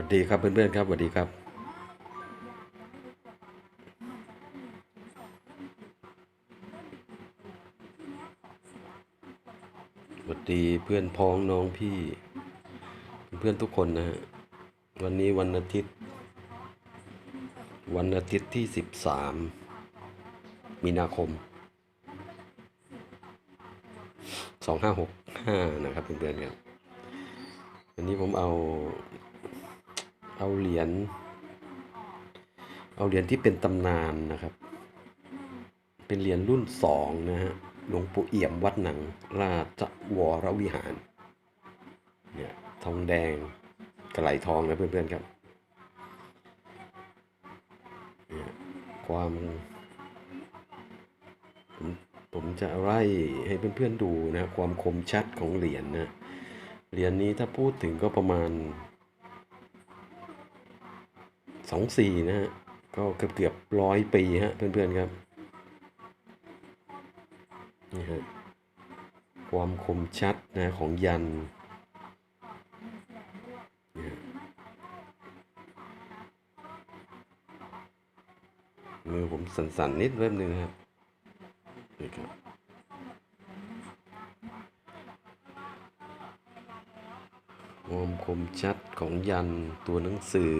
วัสดีครับเพื่อนๆครับสวัสดีครับสวัสดีเพื่อนพ้องน้องพี่ เพื่อนทุกคนนะฮะวันนี้วันอาทิตย์ วันอาทิตย์ที่ 13 มีนาคม 2565 นะครับเพื่อนๆครับวันนี้ผมเอา เอาเหรียญ เอาเหรียญที่เป็นตำนานนะครับ เป็นเหรียญรุ่นสองนะฮะ หลวงปู่เอี่ยมวัดหนัง ราชวรวิหาร เนี่ย ทองแดงกระไหลทองนะเพื่อนๆครับเนี่ยความผมผมจะไล่ให้เพื่อนๆดูนะ ความคมชัดของเหรียญนะ เหรียญนี้ถ้าพูดถึงก็ประมาณ สองสี่นะฮะ ก็เกือบเกือบร้อยปีฮะเพื่อนๆครับ นี่ฮะ ความคมชัดนะของยันนี่ฮะมือผมสั่นๆนิดเว็บหนึ่งครับนี่ครับความคมชัดของยันตัวหนังสือ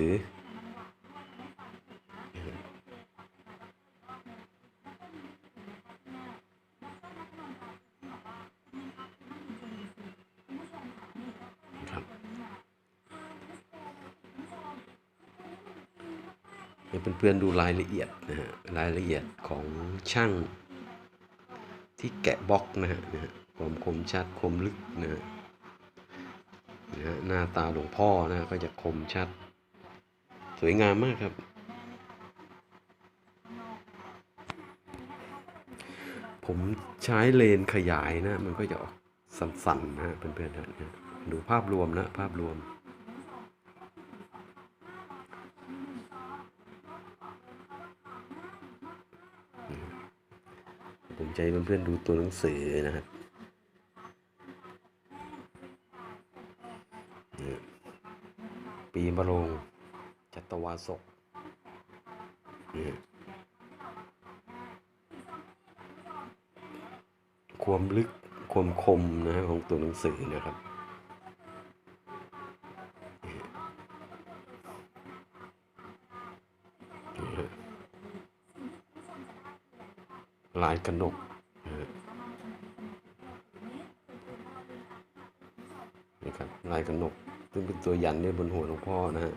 ครับ ให้เพื่อนๆดูรายละเอียดนะฮะรายละเอียดของช่างที่แกะบล็อกนะฮะนะฮะความคมชัดคมลึกนะฮะนะฮะหน้าตาหลวงพ่อนะก็จะคมชัด สวยงามมากครับ ผมใช้เลนขยายนะ มันก็จะออกสั่นๆนะฮะเพื่อนๆนะดูภาพรวมนะภาพรวม ใจเพื่อนๆดูตัวหนังสือนะครับปีมะโรงจัตวาสกนี่ความลึกความคมนะฮะของตัวหนังสือนะครับลายกระหนกนะฮะ นี่ครับลายกระหนก ซึ่งเป็นตัวยันเนี่ยบนหัวหลวงพ่อนะฮะ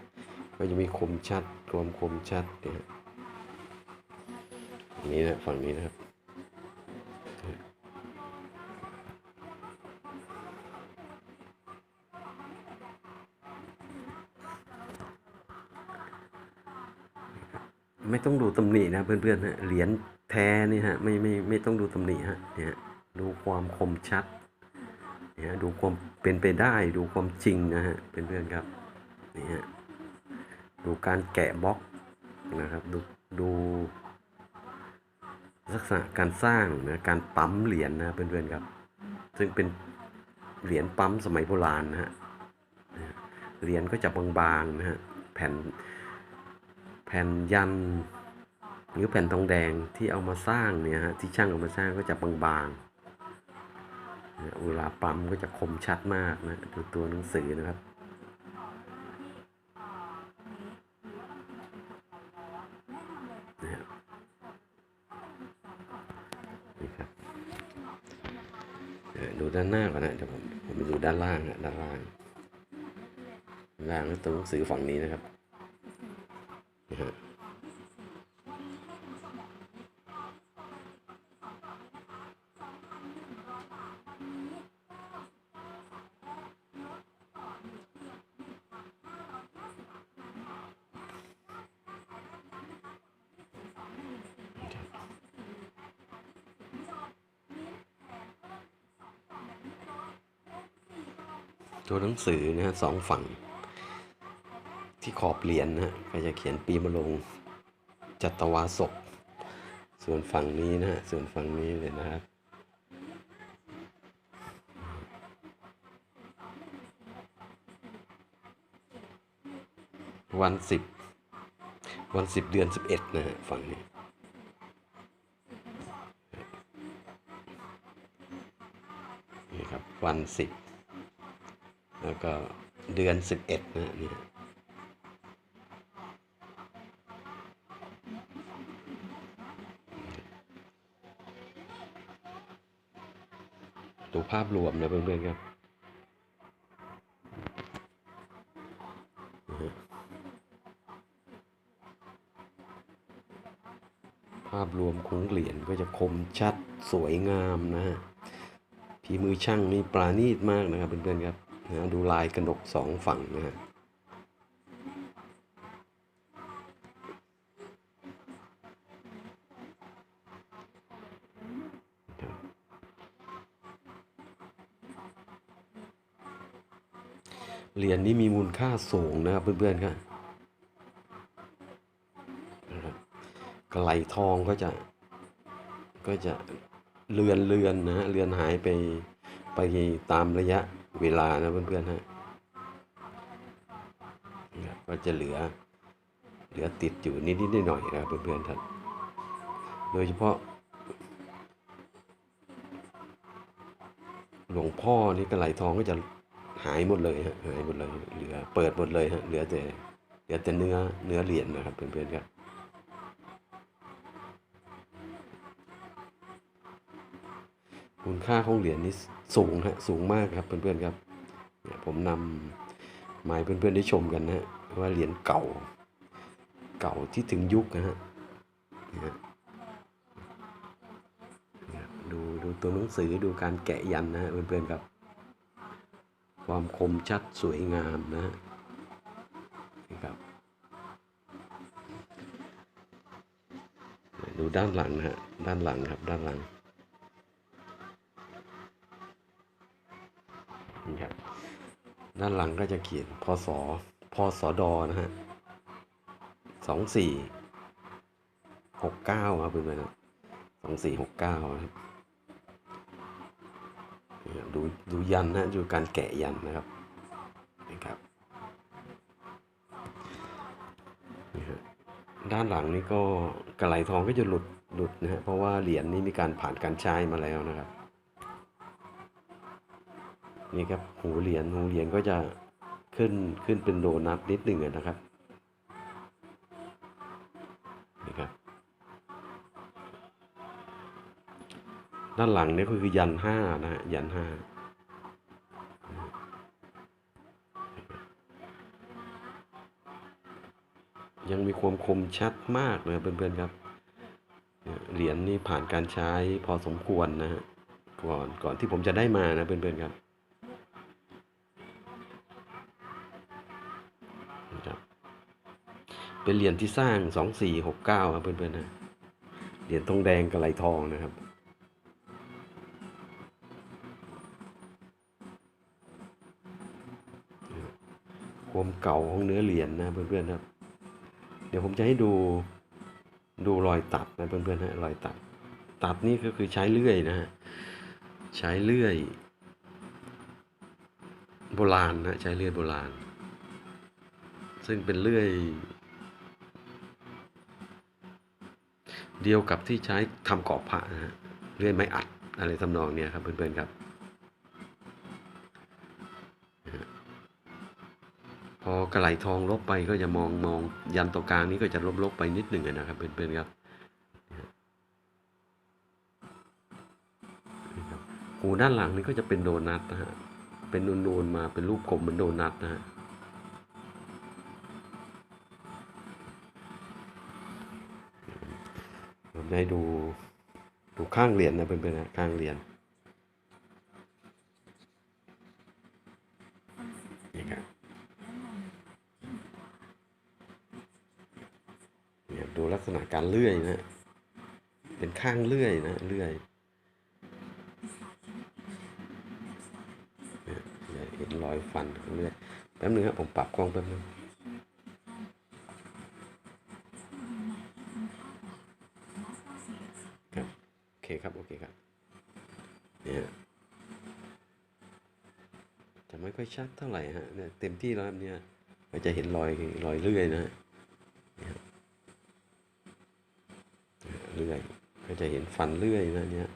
ก็จะมีคมชัดควมคมชัดเนี่ยฮะนี้นะฝั่งนี้นะครับไม่ต้องดูตำหนินะเพื่อนๆฮะเหรียญแท้นี่ฮะไม่ไม่ไม่ต้องดูตำหนิฮะเนี่ยดูความคมชัด นี่ยดูความเป็นไปได้ดูความจริงนะฮะเพื่อนๆครับนี่ฮะดูการแกะบล็อกนะครับดูดูลักษณะการสร้างนะการปั๊มเหรียญนะเพื่อนๆครับ ซึ่งเป็นเหรียญปั๊มสมัยโบราณนะฮะเหรียญก็จะบางๆนะฮะแผ่นแผ่นยันหรือแผ่นทองแดงที่เอามาสร้างเนี่ยฮะที่ช่างเอามาสร้างก็จะบางๆ เวลาปั๊มก็จะคมชัดมากนะดูตัวหนังสือนะครับนี่ยนี่ครับดูด้านหน้าก่อนนะเดี๋ยวผมผมไปดูด้านล่างนะด้านล่างด้านล่างตัวหนังสือฝั่งนี้นะครับนะฮะ ตัวหนังสือนะฮะสองฝั่ง ที่ขอบเหรียญนะฮะก็จะเขียนปีมะลงจัตวาศก ส่วนฝั่งนี้นะฮะส่วนฝั่งนี้เลยนะครับวันสิบวันสิบเดือนสิบเอ็ดนะฮะฝั่งนี้นี่ครับวันสิบ แล้วก็เดือนสิบเอ็ดนะนี่ดูภาพรวมนะเพื่อนๆครับภาพรวมของเหรียญก็จะคมชัดสวยงามนะฮะฝีมือช่างนี่ปราณีตมากนะครับเพื่อนๆครับ นะดูลายกระหนกสองฝั่งนะฮะเหรียญนี้มีมูลค่าสูงนะครับเพื่อนๆครับนครับกระไหลทองก็จะก็จะเลือนเลือนนะฮะเลือนหายไปไปตามระยะ เวลานะเพื่อนๆฮะก็จะเหลือ เหลือติดอยู่นิดๆหน่อยๆนะเพื่อนๆท่านโดยเฉพาะ หลวงพ่อนี่กระไหลทองก็จะหายหมดเลยฮะหายหมดเลยเหลือเปิดหมดเลยฮะเหลือแต่เหลือแต่เนื้อเนื้อเหรียญนะครับเพื่อนๆครับ มูลค่าของเหรียญนี้สูงฮะสูงมากครับเพื่อนๆครับเนี่ยผมนำมาให้เพื่อนๆได้ชมกันนะฮะว่าเหรียญเก่า เก่าที่ถึงยุคนะฮะเนี่ยดูดูตัวหนังสือดูการแกะยันนะฮะเพื่อนๆครับ ความคมชัดสวยงามนะฮะครับดูด้านหลังนะฮะด้านหลังครับด้านหลัง นี่ครับ ด้านหลังก็จะเขียนพศพศดนะฮะสองสี่หกเก้าครับเพื่อนๆนะสองสี่หกเก้าครับนี่ครับดูดูยันนะดูการแกะยันนะครับนี่ครับนี่ฮะด้านหลังนี่ก็กระไหลทองก็จะหลุดหลุดนะฮะเพราะว่าเหรียญนี้มีการผ่านการใช้มาแล้วนะครับ นี่ครับหูเหรียญหูเหรียญก็จะขึ้นขึ้นเป็นโดนัทนิดหนึ่งนะครับนี่ครับ ด้านหลังนี่ก็คือยันห้านะฮะยันห้ายังมีความคมชัดมากนะครับเพื่อนๆครับ เหรียญนี่ผ่านการใช้พอสมควรนะฮะก่อนก่อนที่ผมจะได้มานะเพื่อนๆครับนครับ เป็นเหรียญที่สร้างสองสี่หกเก้าครับเพื่อนๆนะเหรียญทองแดงกับไหลทองนะครับความเก่าของเนื้อเหรียญนะเพื่อนๆครับ เดี๋ยวผมจะให้ดูดูรอยตัดนะเพื่อนๆนะรอยตัด ตัดนี่ก็คือใช้เลื่อยนะฮะใช้เลื่อย โบราณนะใช้เลื่อยโบราณ ซึ่งเป็นเลื่อย เดียวกับที่ใช้ทำกรอบพระนะฮะเลื่อยไม้อัดอะไรทำนองเนี้ยครับเพื่อนๆครับนะฮะพอกระไหลทองลบไปก็จะมองมองยันตรงกลางนี้ก็จะลบๆไปนิดหนึ่งนะครับเพื่อนๆครับนี่ครับหูด้านหลังนี้ก็จะเป็นโดนัทนะฮะเป็นนูนๆมาเป็นรูปกลมเหมือนโดนัทนะฮะ ผมได้ดูดูข้างเหรียญนะเพื่อนๆนะข้างเหรียญนี่ครับเนี่ยดูลักษณะการเลื่อยนะ เป็นข้างเลื่อยนะเลื่อยเนี่เห็นรอยฟันของเลื่อยแป๊บนึงครับผมปรับกล้องแป๊บนึง ครับโอ เคครับ โอเคครับ เนี่ยจะไม่ค่อยชัดเท่าไหร่ฮะเนี่ยเต็มที่แล้วเนี่ยก็จะเห็นรอยรอยเลื่อยนะฮะเลื่อยก็จะเห็นฟันเลื่อยนะเนี่ย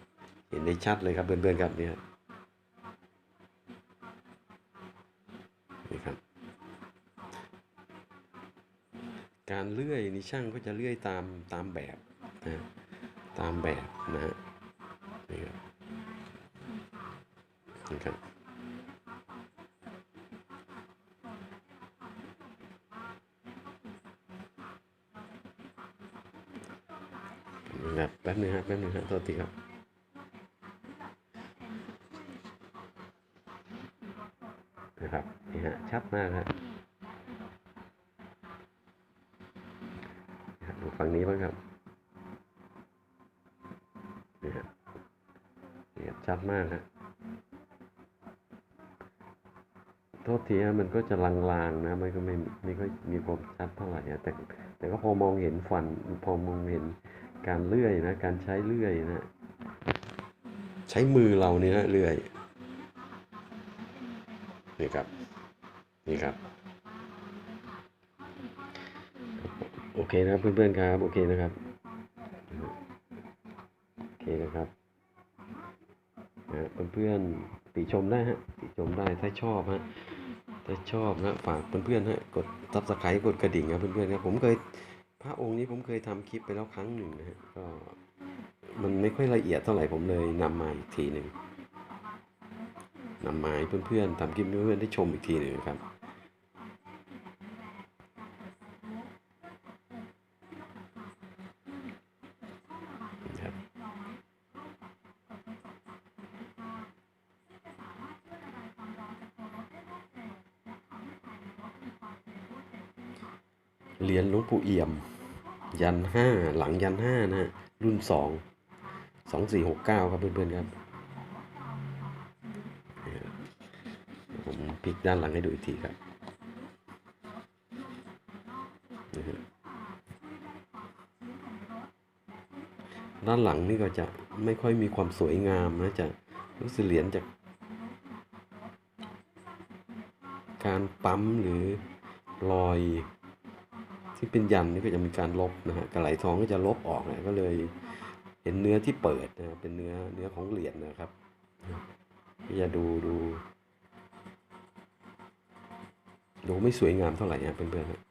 เห็นได้ชัดเลยครับเพื่อนๆครับเนี่ยนี่ครับ การเลื่อยนี่ช่างก็จะเลื่อยตามตามแบบนะ ตามแบบนะฮะนี่ครับนี่ครับแบบแป๊บนึงฮะแป๊บนึงฮะโทษทีครับนะครับนี่ฮะชัดมากฮะครับดูฝั่งนี้บ้างครับนี่ฮะนี่ครับ ชัดมากฮะโทษทีฮะมันก็จะลางๆนะ มันก็ไม่ไม่ค่อยมีความชัดเท่าไหร่อะแต่แต่ก็พอมองเห็นฟัน พอมองเห็นการเลื่อยนะ การใช้เลื่อยนะ ใช้มือเราเนี่ยนะเลื่อย นี่ครับ นี่ครับ โอเคนะครับเพื่อนๆครับ โอเคนะครับ โอเคนะครับะเพื่อนๆติชมได้ฮะติชมได้ถ้าชอบฮะถ้าชอบนะฝากเพื่อนๆฮะกดซับสไครต์กดกระดิ่งครับเพื่อนๆครับผมเคยพระองค์นี้ผมเคยทำคลิปไปแล้วครั้งหนึ่งนะฮะก็มันไม่ค่อยละเอียดเท่าไหร่ผมเลยนำมาอีกทีหนึ่งนำมาให้เพื่อนๆทำคลิปเพื่อนๆได้ชมอีกทีหนึ่งครับ เหรียญหลวงปู่เอี่ยม ยันห้าหลังยันห้านะฮะรุ่นสองสองสี่หกเก้าครับเพื่อนๆครับนี่ครับผมพลิกด้านหลังให้ดูอีกทีครับด้านหลังนี่ก็จะไม่ค่อยมีความสวยงามนะจะรู้สึกเหรียญจาก การปั๊มหรือรอย ที่เป็นยันนี่ก็จะมีการลบนะฮะกระไหลทองก็จะลบออกนะก็เลยเห็นเนื้อที่เปิดนะเป็นเนื้อเนื้อของเหรียญนะครับก็จะดูดูดูไม่สวยงามเท่าไหร่นะเพื่อนๆนะ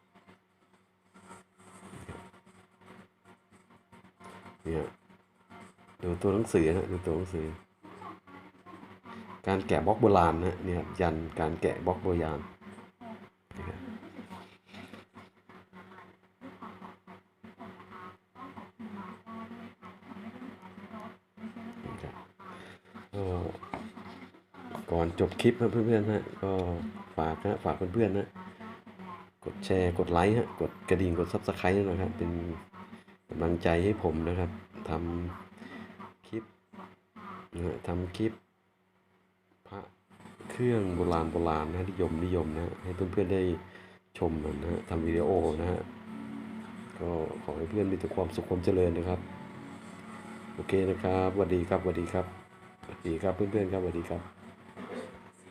เนี่ยดูตัวหนังสือนะดูตัวหนังสือ การแกะบล็อกโบราณนะเนี่ยยันการแกะบล็อกโบราณนะครับนะครับก็ก่อน จบคลิปนะเพื่อนๆฮะก็ฝากนะฝากเพื่อนๆนะกดแชร์กดไลค์ฮะกดกระดิ่งกดซับสไครต์นะครับเป็นกำลังใจให้ผมนะครับทำคลิปนะฮะทำคลิปพระเครื่องโบราณโบราณนะนิยมนิยมนะให้เพื่อนๆได้ชมนนะฮะทำวิดีโอนะฮะก็ขอให้เพื่อนมีแต่ความสุขความเจริญนะครับ โอเคนะครับสวัสดีครับสวัสดีครับสวัสดีครับเพื่อนๆครับสวัสดีครับ